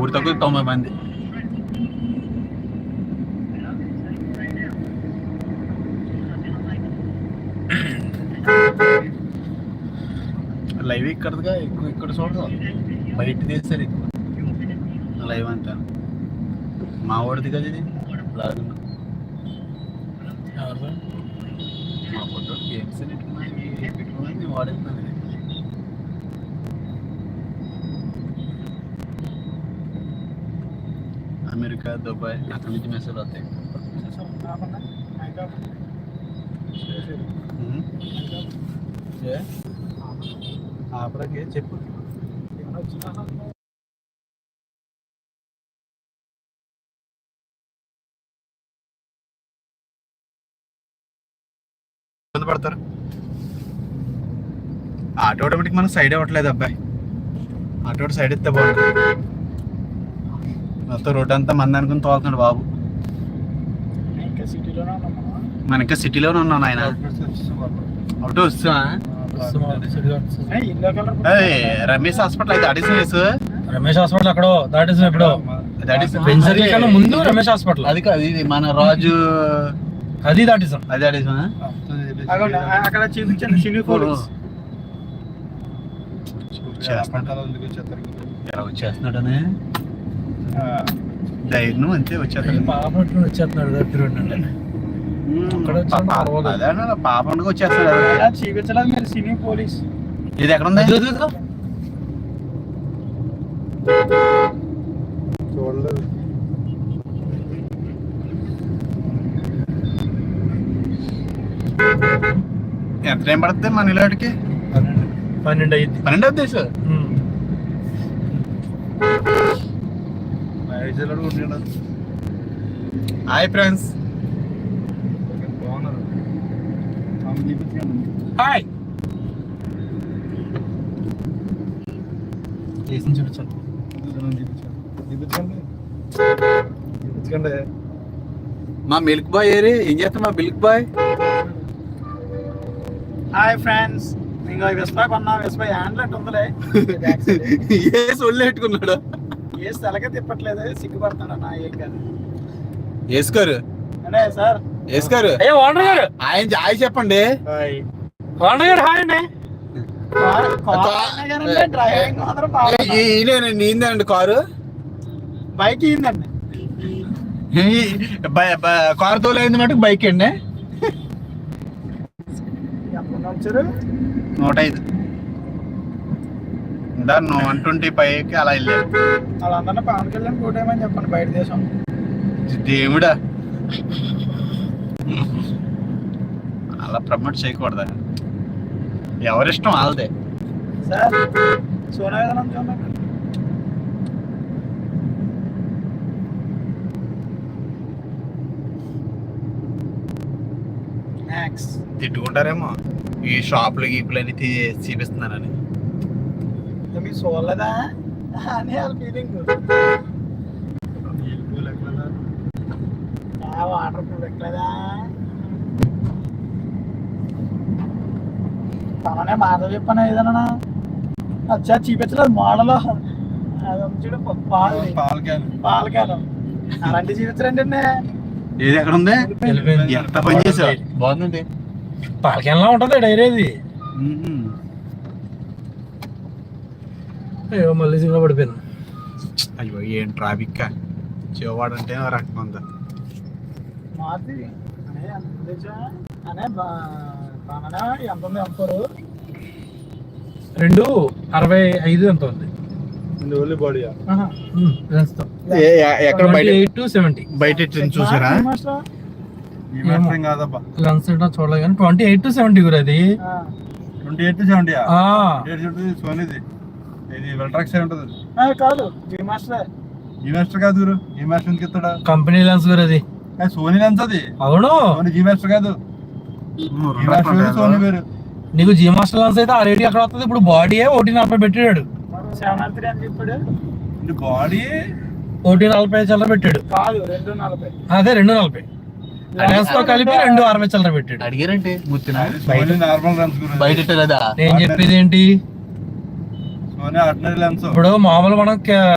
ఊరి తక్కువ తొంభై మంది. లైవ్ ఇక్కడదిగా ఎక్కువ ఇక్కడ చూడదు బయట తీస్తారు ఎక్కువ. లైవ్ అంతా. మా వాడిది కదా ఇది లాగ్. మా ఫోటో. గేమ్స్ పెట్టుకున్నాయి పెట్టుకున్నాయి వాడేస్తున్నాను ఇది అమెరికా దుబాయ్ అక్కడి నుంచి మెసేజ్ వస్తాయి చెప్పు ఇబ్బంది పడతారు ఆటో ఆటోమేటిక్ మనం సైడ్ అవ్వట్లేదు అబ్బాయి ఆటో సైడ్ ఇస్తే బాగుంటుంది మొత్తం రోడ్ అంతా మంది అనుకుని తోలుతున్నాడు బాబు. మనం. ఇంకా సిటీలోనే ఉన్నాను ఆయన వస్తున్నా రమేష్ హాస్పిటల్ అయితే అడిషన్ రమేష్ హాస్పిటల్ అక్కడో దాటేసిన కన్నా ముందు రమేష్ హాస్పిటల్. అది కాదు ఇది మన రాజు. అది దాటేసాం అది అక్కడ చూపించండి సినీ ఎలా వచ్చేస్తున్నాడనే? ధైర్యం అంతే వచ్చేస్తాడు. పాపట్టు వచ్చేస్తున్నాడు దగ్గర పాప- పాప పండుగ వచ్చేస్తాడు. చూపించలేదు మీరు సినీ పోలీస్. ఇది ఎక్కడ ఉంది? చూడలేదు. ఎంత టైం పడుతుంది మన ఇలాంటికి? పన్నెండు. అయ్యింది పన్నెండు అవుతుంది సార్. Hi friends. హాయ్. చేసి చూపించాను మా మిల్క్ బాయ్ ఏరి ఏం చేస్తా మా మిల్క్ బాయ్? Hi friends. ఇంకా విస్పా కొన్నా. విస్పా హ్యాండ్లెట్ ఉందిలే. ఏ సొల్లు పెట్టుకున్నాడు? ఏ తలకే తిప్పట్లేదు సిగ్గుపడుతున్నాడు నా ఏం కాదు వేసుకోరు అంటే సార్. వేసుకోరు అయ్యో ఓనర్ గారు. ఆయన హాయ్ చెప్పండి. ఓనర్ గారు హాయ్ అండి. ఈయనండి ఈందండి కారు? బైక్ బై- కారు తోలైంది మటుకు బైక్ అండి? నూట ఐదు. దాన్ని వన్ ట్వంటీ పైకి అలా వెళ్ళారు. వాళ్ళందరినీ పవన్ కళ్యాణ్ కోటేమని చెప్పండి బయట దేశం. దేవుడా. అలా ప్రమోట్ చేయకూడదా? ఎవరిష్టం వాళ్ళదే. సార్ సోనా తిట్టుకుంటారేమో. ఈ షాపులు గీపులు అని తీ- మీకు చూడలేదా అని వాళ్ళ ఫీలింగ్ వాటర్ ప్రూఫ్ ఎక్కలేదా? తననే మాట చెప్పాను ఏదన్నా అచ్చా చూపించలేదు మోడల్ అది చూడు పాలు. పాల క్యాన్ అలాంటి చూపించరండి ఏది ఎక్కడ ఉంది. ఎంత పని చేసావు? బాగుందండి. పాలకెల్లా ఉంటుంది డైరీది అయ్యో మళ్ళీ సిగ్నల్ పడిపోయింది. అయ్యో ఏం ట్రాఫిక్ చివవాడు అంటే రకం ఉందా రెండు అరవై ఐదు ఎంత ఉంది. ఎక్కడ బయట ఎయిట్ టు సెవెంటీ. బయట చూసారా? లెన్స్ చూడలేదు కానీ ట్వంటీ ఎయిట్ టు సెవెంటీ గురు అది. ఆ. ట్వంటీ ఎయిట్ సెవెంటీ ఇది వెల్ట్రాక్స్ ఉంటుంది? కాదు జీ మాస్టర్. ఈ మాస్టర్ కాదు గురు మాస్టర్ ఎందుకు ఇస్తాడా కంపెనీ లెన్స్ గురు అది. సోనీ లెన్స్ అది? అవును. సోనీ జీ మాస్టర్ కాదు. మాస్టర్ సోనీ వేరు నీకు జీ మాస్టర్ లెన్స్ అయితే ఆ రేట్ ఎక్కడ వస్తుంది? ఇప్పుడు బాడీ ఒకటి నలభై పెట్టాడు. బాడీ ఒకటి నలభై చిల్లర పెట్టాడు. కాదు రెండు నలభై. అదే రెండు నలభై. లెన్స్తో కలిపి రెండు అరవై చిల్లర పెట్టాడు. అడిగారంటే ముత్తిన? సోనీ నార్మల్ లెన్స్ బయట నేను చెప్పేది ఏంటి? ఇప్పుడు మామూలు మనం కే-